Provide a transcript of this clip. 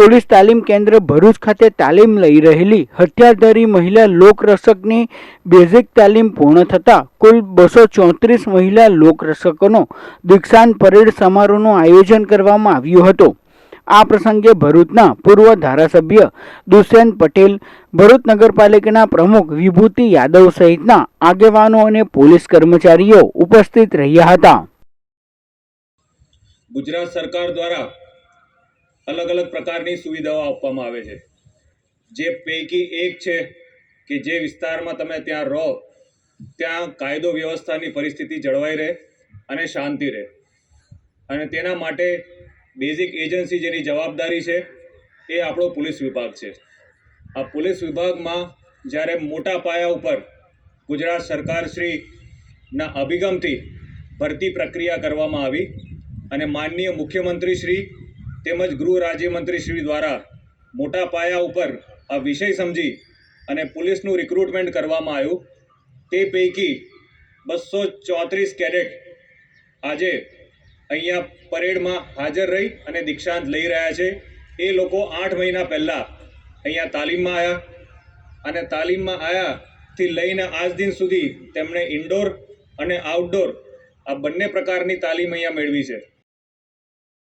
Police તાલીમ કેન્દ્ર ભરૂચ ખાતે તાલીમ લઈ રહેલી હત્યાધારી મહિલા લોકરક્ષકની બેઝિક તાલીમ પૂર્ણ થતાં કુલ બસો ચોત્રીસ મહિલા લોકરક્ષકોનો દીક્ષાંત પરેડ સમારોહનું આયોજન કરવામાં આવ્યું હતું. આ પ્રસંગે ભરૂચના પૂર્વ ધારાસભ્ય દુષ્યંત પટેલ, ભરૂચ નગરપાલિકાના પ્રમુખ વિભૂતિ યાદવ સહિતના આગેવાનો અને પોલીસ કર્મચારીઓ ઉપસ્થિત રહ્યા હતા. ગુજરાત સરકાર દ્વારા અલગ અલગ પ્રકારની સુવિધાઓ આપવામાં આવે છે. જે પૈકી એક છે કે જે વિસ્તારમાં તમે ત્યાં રહો, ત્યાં કાયદો વ્યવસ્થાની પરિસ્થિતિ જળવાઈ રહે અને શાંતિ રહે. અને તેના માટે બેઝિક એજન્સી જેની જવાબદારી છે એ આપણો પોલીસ વિભાગ છે. આ પોલીસ વિભાગમાં જ્યારે મોટા પાયા ઉપર ગુજરાત સરકારશ્રીના અભિગમથી ભરતી પ્રક્રિયા કરવામાં આવી અને માનનીય મુખ્યમંત્રી શ્રી તેમજ ગૃહ રાજ્યમંત્રી શ્રી દ્વારા મોટા પાયા ઉપર આ વિષય સમજી અને પોલીસનું રિક્રુટમેન્ટ કરવામાં આવ્યું. તે પૈકી બસો ચોત્રીસ કેડેટ આજે અહીંયા પરેડમાં હાજર રહી અને દીક્ષાંત લઈ રહ્યા છે. એ લોકો આઠ મહિના પહેલાં અહીંયા તાલીમમાં આવ્યા અને તાલીમમાં આવ્યાથી લઈને આજ દિન સુધી તેમણે ઇન્ડોર અને આઉટડોર આ બંને પ્રકારની તાલીમ અહીંયા મેળવી છે.